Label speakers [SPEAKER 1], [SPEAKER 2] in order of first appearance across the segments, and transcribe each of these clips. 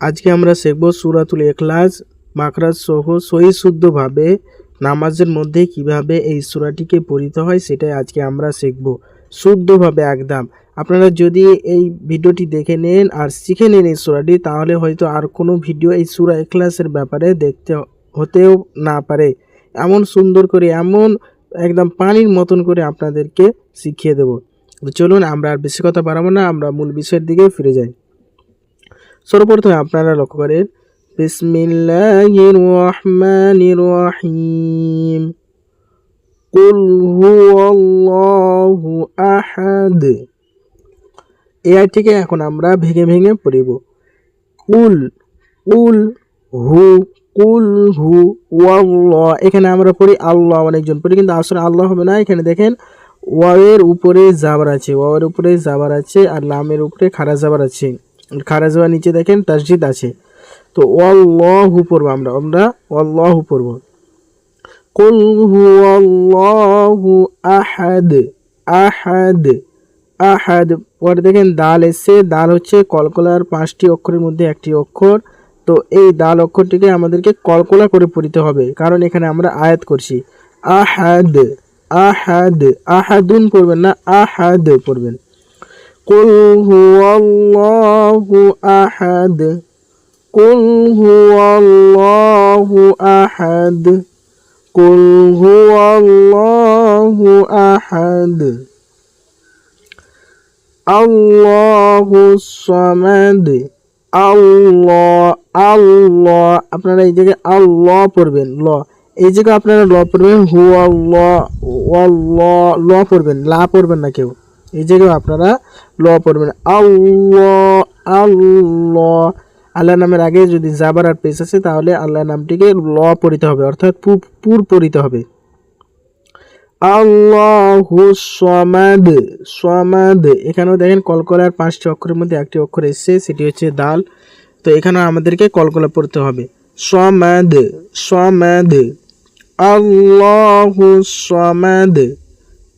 [SPEAKER 1] আজকে আমরা শিখব সুরাতুল এখলাস মাকরাজ সহ সহি শুদ্ধভাবে নামাজের মধ্যে কীভাবে এই সূরাটিকে পড়িতে হয় সেটাই আজকে আমরা শিখব। শুদ্ধভাবে একদম। আপনারা যদি এই ভিডিওটি দেখে নেন আর শিখে নেন এই সূরাটি, তাহলে হয়তো আর কোনো ভিডিও এই সূরা এখলাসের ব্যাপারে দেখতে হতেও না পারে। এমন সুন্দর করে, এমন একদম পানির মতন করে আপনাদেরকে শিখিয়ে দেব। চলুন, আমরা আর বেশি কথা বাড়াবো না, আমরা মূল বিষয়ের দিকে ফিরে যাই। সর্বপ্রথমে আপনারা লক্ষ্য করেন। বিসমিল্লাহির রহমানির রহিম। কুল হুয়াল্লাহু আহাদ। এই আয়াতটিকে এখন আমরা ভেঙে ভেঙে পড়িব। কুল কুল হু কুল হু, ওয়াল্লাহ। এখানে আমরা পড়ি আল্লাহ অনেকজন পড়ি, কিন্তু আসলে আল্লাহ হবে না। এখানে দেখেন, ওয়াওয়ের উপরে জাবার আছে, ওয়াওয়ের উপরে জাবার আছে, আর লামের উপরে খারা জাবার আছে। খারা যাওয়ার নিচে দেখেন তাসজিদ আছে। তো অল্লাহু পড়ব আমরা আমরা অল্লাহু পড়ব। কুল হুয়াল্লাহু আহাদ আহাদ আহাদ। পরে দেখেন দাল এসে দাল হচ্ছে কলকলার পাঁচটি অক্ষরের মধ্যে একটি অক্ষর। তো এই দাল অক্ষরটিকে আমাদেরকে কলকলা করে পড়িতে হবে, কারণ এখানে আমরা আয়াত করছি। আহাদ আহাদ, আহাদুন পড়বেন না, আহাদ পড়বেন। قل هو الله أحد قل هو الله أحد قل هو الله أحد الله الصمد আল্লাহ আল্লাহ আপনারা এই জায়গায় আল্লাহ পড়বেন ল এই জায়গায় আপনারা ল পড়বেন হু আল্লাহ আল্লাহ ল পড়বেন লা পড়বেন না কেউ এই জায়গায় আপনারা, ল পড়বেন। আল্লাহ আল্লাহ। নামের আগে যদি জাবার আর পেশ আছে তাহলে আল্লাহ নামটিকে ল পড়িতে হবে, অর্থাৎ পুর পড়িতে হবে। আল্লাহু সমাদ সমাদ। এখানেও দেখেন কলকলার পাঁচটি অক্ষরের মধ্যে একটি অক্ষর এসছে, সেটি হচ্ছে দাল। তো এখানে আমাদেরকে কলকলা পড়তে হবে। সমাদ সমাদ। আল্লাহু সমাদ।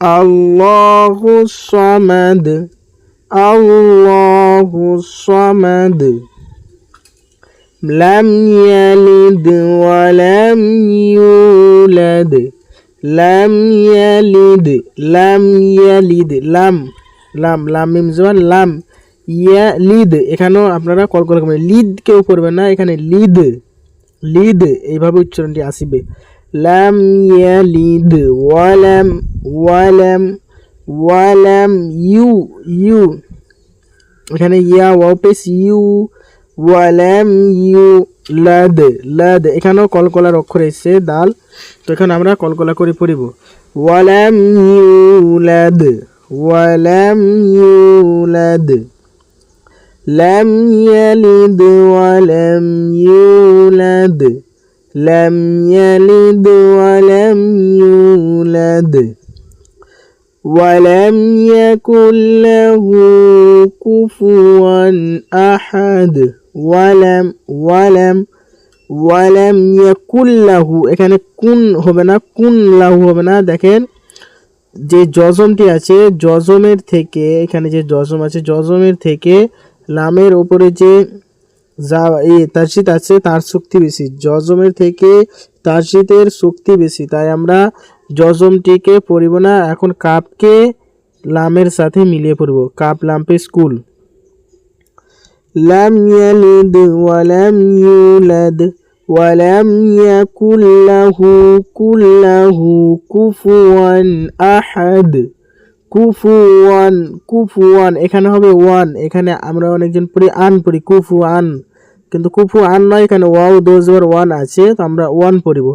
[SPEAKER 1] আল্লাহু সমাদ আল্লাহু সমাদ লাম ইয়ালিদ ওয়া লাম ইউলাদ লাম ইয়ালিদ লাম ইয়ালিদ লাম লাম মিম জবান লাম ইয়ালিদ এখানেও আপনারা কল করে লিদ কেউ করবেন না, এখানে লিদ লিদ, এইভাবে উচ্চারণটি আসিবে। লাম ইয়ালিদ ওয়ালাম ওয়ালাম ওয়ালাম ইউ ইউ এখানে ইয়া ওয়াপেস ইউ ওয়ালাম ইউ লাদ লাদ। এখানেও কলকলার অক্ষর এসছে দাল। তো এখানে আমরা কলকলা করে পড়িব। ওয়ালাম ইউলাদ ওয়ালাম ইউলাদ লাম ইয়ালিদ, ওয়ালাম ইউলাদ লাম ইয়ালিদ ওয়ালাম ইউলাদ ولم يكن له كفوا أحد ولم ولم ওয়ালাম ইয়াকুল্লাহু এখানে কুন হবে না কুন লাহু হবে না দেখেন যে জজমটি আছে জজমের থেকে এখানে যে জজম আছে জজমের থেকে লামের ওপরে যে যা এ তারশিদ আছে, তার শক্তি বেশি। জজমের থেকে তারশিদের শক্তি বেশি। তাই আমরা জজমটিকে পড়িব না, এখন কাপকে লামের সাথে মিলিয়ে পড়ব। কাপ লাম্পে স্কুল। লাম ইয়ালিদ ওয়ালাম ইউলাদ ওয়ালাম ইয়াকুল্লাহু কুল্লাহু কুফুয়ান আহাদ। কুফু ওয়ান এখানে হবে ওয়ান। এখানে আমরা অনেকজন পড়ি আন পড়ি। কুফু কুফুয়ান। কিন্তু কুফু আন নয় এখানে ওয়াও দোজবার ওয়ান আছে তো আমরা ওয়ান পড়িব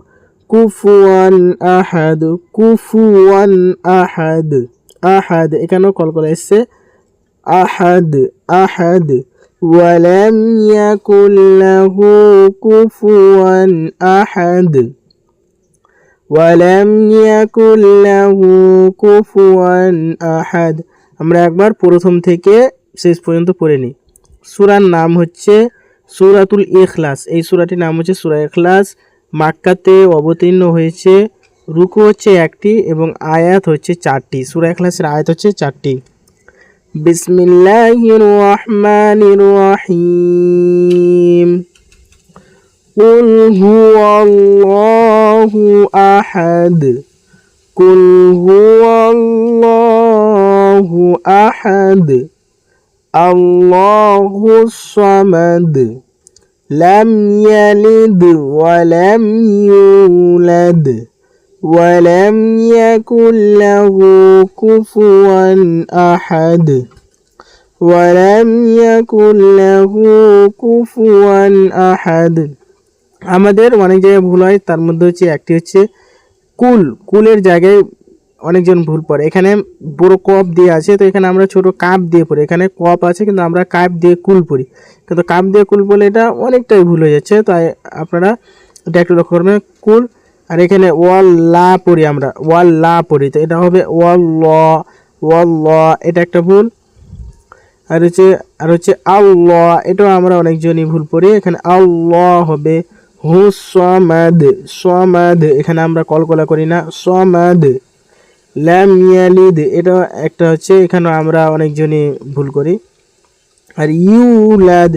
[SPEAKER 1] কুফুয়ান আহাদ কুফুয়ান আহাদ আহাদ এখানেও কল করে এসছে আহাদ আহাদ ولم يكن له كفوا أحد ولم يكن له كفوا أحد আমরা একবার প্রথম থেকে শেষ পর্যন্ত পড়ে নিই সূরার নাম হচ্ছে সূরাতুল ইখলাস এই সূরাটির নাম হচ্ছে সূরা ইখলাস মাক্কাতে অবতীর্ণ হয়েছে রুকু হচ্ছে একটি এবং আয়াত হচ্ছে চারটি সূরা ইখলাসের আয়াত হচ্ছে চারটি بسم الله الرحمن الرحيم قل هو الله أحد قل هو الله أحد الله الصمد لم يلد ولم يولد ولم يكن له كفوا أحد ولم يكن له كفوا أحد আমাদের অনেক জায়গায় ভুল হয় তার মধ্যে হচ্ছে একটি হচ্ছে কুল কুলের জায়গায় অনেকজন ভুল পড়ে। এখানে বড় কপ দিয়ে আছে, তো এখানে আমরা ছোট কাপ দিয়ে পড়ি। এখানে কপ আছে, কিন্তু আমরা কাপ দিয়ে কুল পড়ি। কিন্তু কাপ দিয়ে কুল পড়লে এটা অনেকটাই ভুল হয়ে যাচ্ছে, তাই আপনারা এটা একটু লক্ষ্য করবেন। কুল, আর এখানে ওয়াল, লা পড়ি আমরা। ওয়াল, লা পড়ি, তো এটা হবে ওয়াল, ল ওয়াল, ল, এটা একটা ভুল। আর হচ্ছে আর হচ্ছে আল্লাহ এটাও আমরা অনেকজনই ভুল পড়ি। এখানে আল্লাহ হবে হু সমাদ সমাদ এখানে আমরা কলকলা করি না। সমাদ ল্যাম ইয়ালিদ, এটা একটা হচ্ছে, এখানে আমরা অনেকজনই ভুল করি। আর ইউ ল্যাদ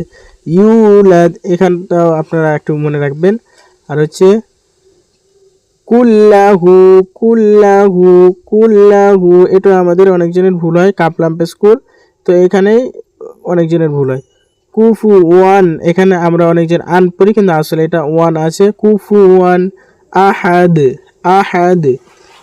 [SPEAKER 1] ইউ ল্যাদ এখানটাও আপনারা একটু মনে রাখবেন। আর হচ্ছে, কুল্লাহু কুল্লাহু কুল্লাহু, এটা আমাদের অনেকজনের ভুল হয়, কাপলাম্পে স্কুল। তো এখানেই অনেকজনের ভুল হয়। কুফু ওয়ান, এখানে আমরা অনেকজন আন পড়ি, কিন্তু আসলে এটা ওয়ান আছে। কুফু ওয়ান আহাদ আহাদ।